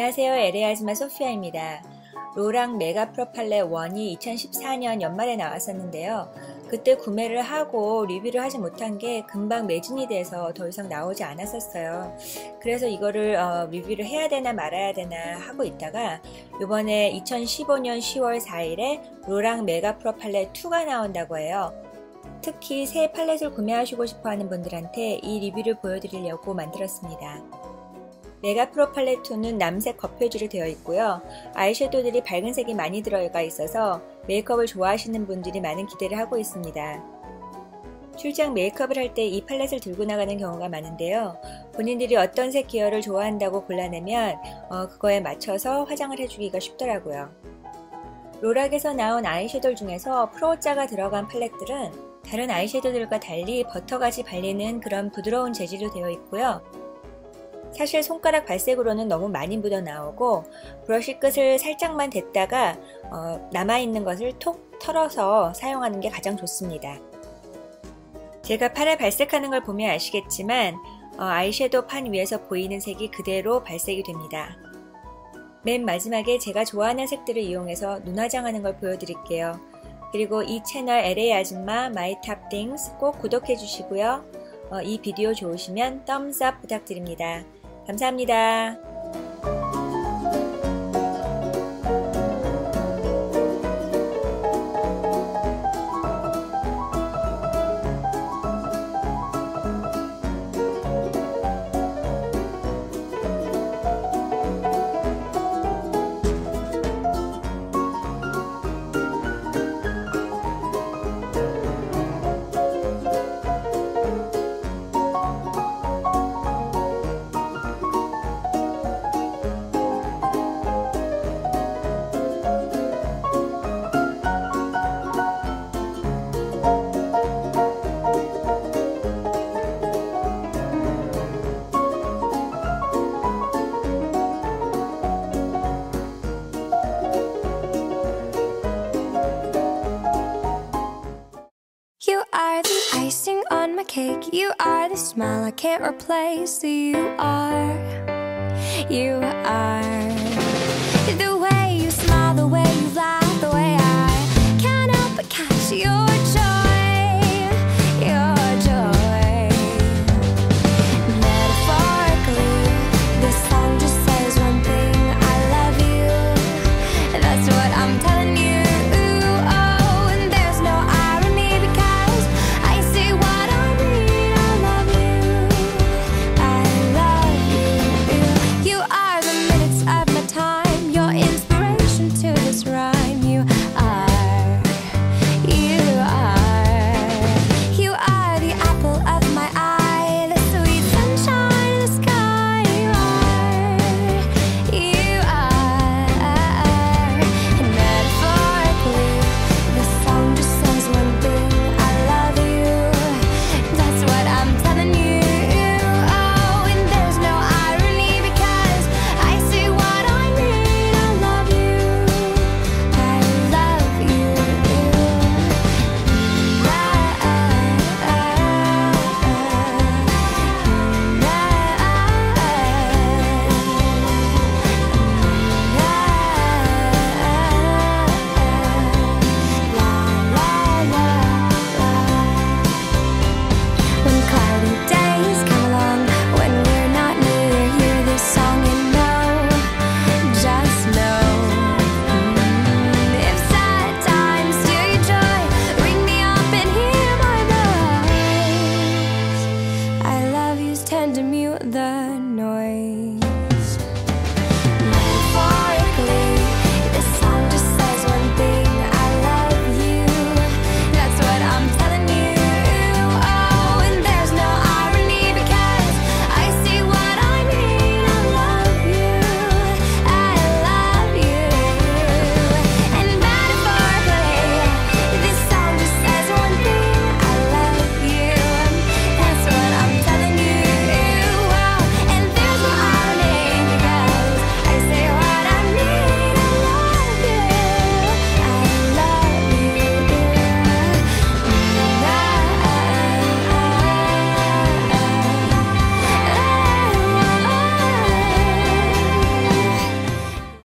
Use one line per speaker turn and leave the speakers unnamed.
안녕하세요. LA 아즈마 소피아입니다. 로랑 메가 프로팔레 1이 2014년 연말에 나왔었는데요. 그때 구매를 하고 리뷰를 하지 못한 게 금방 매진이 돼서 더 이상 나오지 않았었어요. 그래서 이거를 어, 리뷰를 해야 되나 말아야 되나 하고 있다가 이번에 2015년 10월 4일에 로랑 메가 프로팔레 2가 나온다고 해요. 특히 새 팔렛을 구매하시고 싶어 하는 분들한테 이 리뷰를 보여드리려고 만들었습니다. 메가 프로 팔레 2는 남색 겉표지로 되어 있고요. 아이섀도우들이 밝은 색이 많이 들어가 있어서 메이크업을 좋아하시는 분들이 많은 기대를 하고 있습니다. 출장 메이크업을 할 때 이 팔렛을 들고 나가는 경우가 많은데요. 본인들이 어떤 색 계열을 좋아한다고 골라내면 어, 그거에 맞춰서 화장을 해주기가 쉽더라고요. 로락에서 나온 아이섀도우 중에서 프로자가 들어간 팔렛들은 다른 아이섀도우들과 달리 버터같이 발리는 그런 부드러운 재질로 되어 있고요. 사실 손가락 발색으로는 너무 많이 묻어 나오고 브러쉬 끝을 살짝만 댔다가 어, 남아있는 것을 톡 털어서 사용하는 게 가장 좋습니다. 제가 팔에 발색하는 걸 보면 아시겠지만 어, 아이섀도우 판 위에서 보이는 색이 그대로 발색이 됩니다. 맨 마지막에 제가 좋아하는 색들을 이용해서 눈 화장하는 걸 보여드릴게요. 그리고 이 채널 LA 아줌마 마이 탑 띵스 꼭 구독해 주시고요. 어, 이 비디오 좋으시면 덤스업 부탁드립니다. 감사합니다.
Cake. You are the smile I can't replace. You are, you are the